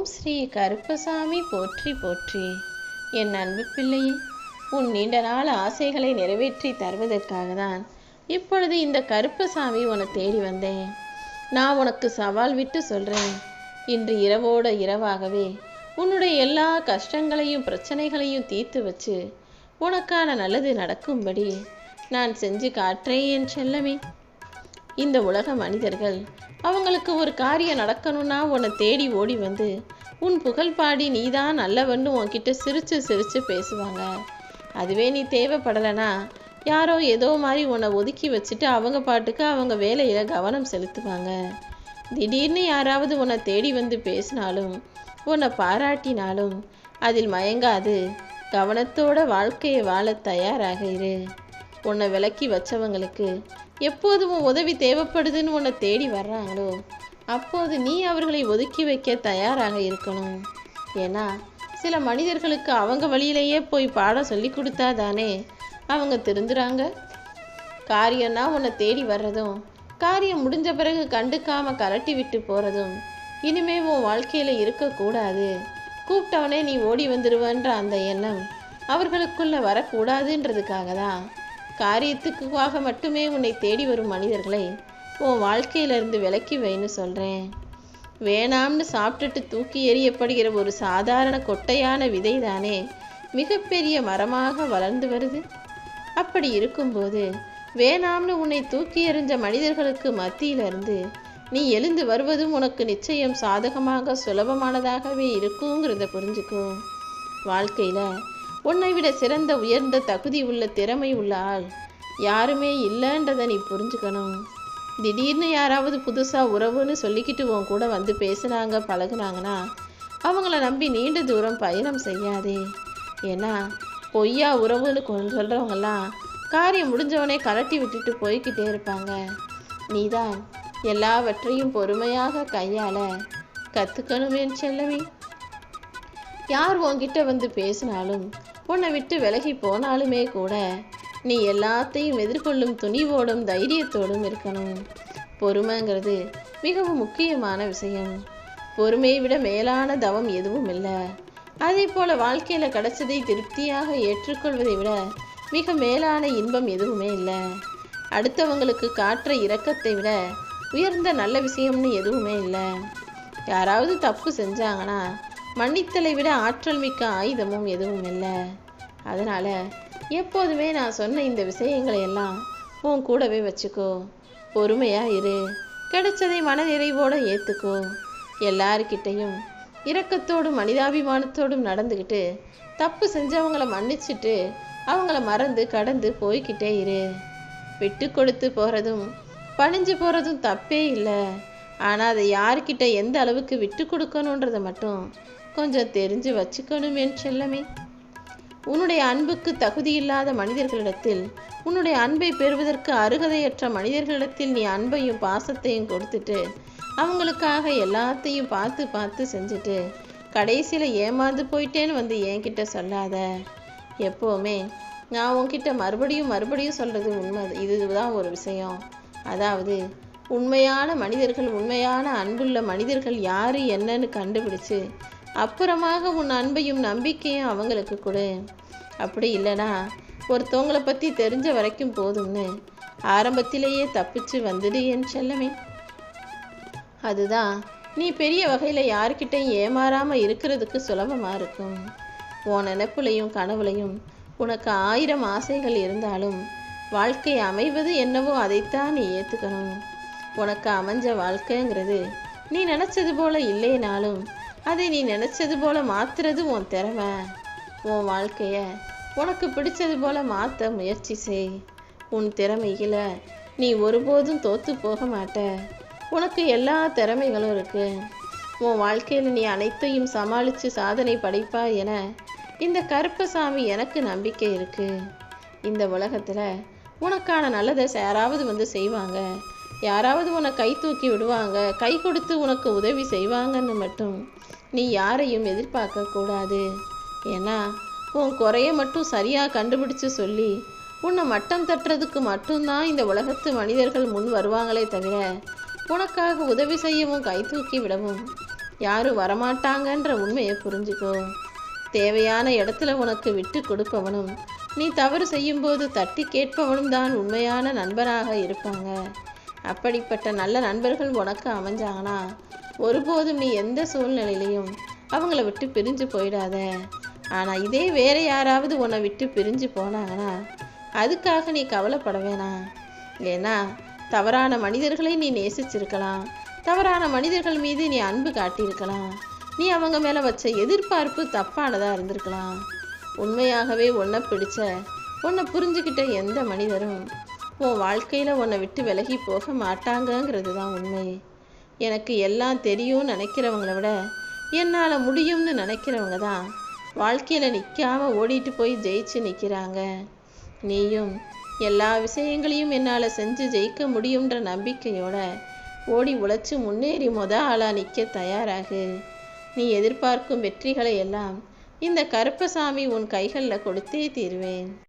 ஓம் ஸ்ரீ கருப்பசாமி போற்றி போற்றி. என் அன்பு பிள்ளையே உன் நீண்ட நாள் ஆசைகளை நிறைவேற்றி தருவதற்காக தான் இப்பொழுது இந்த கருப்பசாமி உன்னை தேடி வந்தேன். நான் உனக்கு சவால் விட்டு சொல்கிறேன் இன்று இரவோட இரவாகவே உன்னுடைய எல்லா கஷ்டங்களையும் பிரச்சனைகளையும் தீர்த்து வச்சு உனக்கான நல்லது நடக்கும்படி நான் செஞ்சு காட்டுறேன் என் செல்லமே. இந்த உலக மனிதர்கள் அவங்களுக்கு ஒரு காரியம் நடக்கணும்னா உன்னை தேடி ஓடி வந்து உன் புகழ் பாடி நீதான் நல்லவன்னு உன்கிட்ட சிரித்து சிரித்து பேசுவாங்க. அதுவே நீ தேவைப்படலைனா யாரோ ஏதோ மாதிரி உன்னை ஒதுக்கி வச்சுட்டு அவங்க பாட்டுக்கு அவங்க வேலையில் கவனம் செலுத்துவாங்க. திடீர்னு யாராவது உன்னை தேடி வந்து பேசினாலும் உன்னை பாராட்டினாலும் அதில் மயங்காது. கவனத்தோட வாழ்க்கையை வாழ தயாராக இரு. உன்னை விலக்கி வச்சவங்களுக்கு எப்போது உன் உதவி தேவைப்படுதுன்னு உன்னை தேடி வர்றாங்களோ அப்போது நீ அவர்களை ஒதுக்கி வைக்க தயாராக இருக்கணும். ஏன்னா சில மனிதர்களுக்கு அவங்க வழியிலேயே போய் பாடம் சொல்லி கொடுத்தா தானே அவங்க திருந்துறாங்க. காரியம்னா உன்னை தேடி வர்றதும் காரியம் முடிஞ்ச பிறகு கண்டுக்காம கலட்டி விட்டு போறதும் இனிமே உன் வாழ்க்கையில இருக்கக்கூடாது கூப்பிட்டவனே நீ ஓடி வந்துடுவன்ற அந்த எண்ணம் அவர்களுக்குள்ள வரக்கூடாதுன்றதுக்காக தான் காரியத்துக்காக மட்டுமே உன்னை தேடி வரும் மனிதர்களை உன் வாழ்க்கையிலிருந்து விலக்கி வைன்னு சொல்கிறேன் வேணாம்னு சாப்பிட்டுட்டு தூக்கி எறியப்படுகிற ஒரு சாதாரண கொட்டையான விதை தானே மிகப்பெரிய மரமாக வளர்ந்து வருது. அப்படி இருக்கும்போது வேணாம்னு உன்னை தூக்கி எறிஞ்ச மனிதர்களுக்கு மத்தியிலிருந்து நீ எழுந்து வருவதும் உனக்கு நிச்சயம் சாதகமாக சுலபமானதாகவே இருக்குங்கிறத புரிஞ்சுக்கோ. வாழ்க்கையில் உன்னை விட சிறந்த உயர்ந்த தகுதி உள்ள திறமை உள்ள ஆள் யாருமே இல்லைன்றதை நீ புரிஞ்சுக்கணும். திடீர்னு யாராவது புதுசாக உறவுன்னு சொல்லிக்கிட்டு உன் கூட வந்து பேசுனாங்க பழகுனாங்கன்னா அவங்கள நம்பி நீண்ட தூரம் பயணம் செய்யாதே. ஏன்னா பொய்யா உறவுன்னு சொல்கிறவங்கெல்லாம் காரியம் முடிஞ்சவனே கலட்டி விட்டுட்டு போய்கிட்டே இருப்பாங்க. நீதான் எல்லாவற்றையும் பொறுமையாக கையாள கற்றுக்கணுமே செல்லவே. யார் உன்கிட்ட வந்து பேசினாலும் உன்னை விட்டு விலகி போனாலுமே கூட நீ எல்லாத்தையும் எதிர்கொள்ளும் துணிவோடும் தைரியத்தோடும் இருக்கணும். பொறுமைங்கிறது மிகவும் முக்கியமான விஷயம். பொறுமையை விட மேலான தவம் எதுவும் இல்லை. அதே போல வாழ்க்கையில் கிடைச்சதை திருப்தியாக ஏற்றுக்கொள்வதை விட மிக மேலான இன்பம் எதுவுமே இல்லை. அடுத்தவங்களுக்கு காட்டுற இரக்கத்தை விட உயர்ந்த நல்ல விஷயம்னு எதுவுமே இல்லை. யாராவது தப்பு செஞ்சாங்கன்னா மன்னித்தலை விட ஆற்றல் மிக்க ஆயுதமும் எதுவும் இல்லை. அதனால எப்போதுமே நான் சொன்ன இந்த விஷயங்களை எல்லாம் உன் கூடவே வச்சுக்கோ. பொறுமையா இரு. கிடைச்சதை மனநிறைவோட ஏத்துக்கோ. எல்லாருக்கிட்டையும் இரக்கத்தோடும் மனிதாபிமானத்தோடும் நடந்துக்கிட்டு தப்பு செஞ்சவங்கள மன்னிச்சிட்டு அவங்கள மறந்து கடந்து போய்க்கிட்டே இரு. விட்டு கொடுத்து போகிறதும் பணிஞ்சு போகிறதும் தப்பே இல்லை. ஆனால் அதை யார்கிட்ட எந்த அளவுக்கு விட்டு கொடுக்கணுன்றதை மட்டும் கொஞ்சம் தெரிஞ்சு வச்சுக்கணும் என் செல்லமே. உன்னுடைய அன்புக்கு தகுதியில்லாத மனிதர்களிடத்தில் உன்னுடைய அன்பை பெறுவதற்கு அருகதையற்ற மனிதர்களிடத்தில் நீ அன்பையும் பாசத்தையும் கொடுத்துட்டு அவங்களுக்காக எல்லாத்தையும் பார்த்து பார்த்து செஞ்சுட்டு கடைசியில் ஏமாந்து போயிட்டேன்னு வந்து என்கிட்ட சொல்லாத. எப்போவுமே நான் உன்கிட்ட மறுபடியும் மறுபடியும் சொல்கிறது உண்மை இதுதான் ஒரு விஷயம். அதாவது உண்மையான மனிதர்கள் உண்மையான அன்புள்ள மனிதர்கள் யார் என்னன்னு கண்டுபிடிச்சு அப்புறமாக உன் அன்பையும் நம்பிக்கையும் அவங்களுக்கு கொடு. அப்படி இல்லைனா ஒருத்தவங்களை பற்றி தெரிஞ்ச வரைக்கும் போதும்னு ஆரம்பத்திலேயே தப்பிச்சு வந்தது என் செல்லமே. அதுதான் நீ பெரிய வகையில் யார்கிட்டையும் ஏமாறாமல் இருக்கிறதுக்கு சுலபமாக இருக்கும். உன் நினைப்புலையும் கனவுலையும் உனக்கு ஆயிரம் ஆசைகள் இருந்தாலும் வாழ்க்கை அமைவது என்னவோ அதைத்தான் நீ ஏற்றுக்கணும் உனக்கு அமைஞ்ச வாழ்க்கைங்கிறது நீ நினச்சது போல இல்லைனாலும் அதை நீ நினச்சது போல மாத்துறது உன் திறமை. உன் வாழ்க்கைய உனக்கு பிடிச்சது போல மாற்ற முயற்சி செய். உன் திறமையில நீ ஒருபோதும் தோத்து போக மாட்ட. உனக்கு எல்லா திறமைகளும் இருக்கு. உன் வாழ்க்கையில் நீ அனைத்தையும் சமாளித்து சாதனை படைப்பா என இந்த கருப்பசாமி எனக்கு நம்பிக்கை இருக்கு. இந்த உலகத்தில் உனக்கான நல்லதை யாராவது வந்து செய்வாங்க. யாராவது உன்னை கை தூக்கி விடுவாங்க கை கொடுத்து உனக்கு உதவி செய்வாங்கன்னு மட்டும் நீ யாரையும் எதிர்பார்க்க கூடாது. ஏன்னா உன் குறைய மட்டும் சரியாக கண்டுபிடிச்சு சொல்லி உன்னை மட்டம் தட்டுறதுக்கு மட்டும்தான் இந்த உலகத்து மனிதர்கள் முன் வருவாங்களே தவிர உனக்காக உதவி செய்யவும் கை தூக்கி விடவும் யாரும் வரமாட்டாங்கன்ற உண்மையை புரிஞ்சுக்கோ. தேவையான இடத்துல உனக்கு விட்டு கொடுப்பவனும் நீ தவறு செய்யும்போது தட்டி கேட்பவனும் தான் உண்மையான நண்பராக இருப்பாங்க. அப்படிப்பட்ட நல்ல நண்பர்கள் உனக்கு அமைஞ்சாங்கன்னா ஒருபோதும் நீ எந்த சூழ்நிலையிலையும் அவங்கள விட்டு பிரிஞ்சு போயிடாத. ஆனால் இதே வேற யாராவது உன்னை விட்டு பிரிஞ்சு போனாங்கன்னா அதுக்காக நீ கவலைப்பட வேணாம் ஏன்னா தவறான மனிதர்களை நீ நேசிச்சிருக்கலாம். தவறான மனிதர்கள் மீது நீ அன்பு காட்டியிருக்கலாம். நீ அவங்க மேலே வச்ச எதிர்பார்ப்பு தப்பானதாக இருந்திருக்கலாம். உண்மையாகவே உன்னை பிடிச்ச உன்னை புரிஞ்சுக்கிட்ட எந்த மனிதரும் உன் வாழ்க்கையில் உன்னை விட்டு விலகி போக மாட்டாங்கங்கிறது தான் உண்மை. எனக்கு எல்லாம் தெரியும்னு நினைக்கிறவங்கள விட என்னால் முடியும்னு நினைக்கிறவங்க தான் வாழ்க்கையில் நிற்காம ஓடிட்டு போய் ஜெயிச்சு நிற்கிறாங்க நீயும் எல்லா விஷயங்களையும் என்னால் செஞ்சு ஜெயிக்க முடியுன்ற நம்பிக்கையோட ஓடி உழைச்சி முன்னேறி மொத ஆளாக நிற்க தயாராகு. நீ எதிர்பார்க்கும் வெற்றிகளை எல்லாம் இந்த கருப்பசாமி உன் கைகளில் கொடுத்தே தீருவேன்.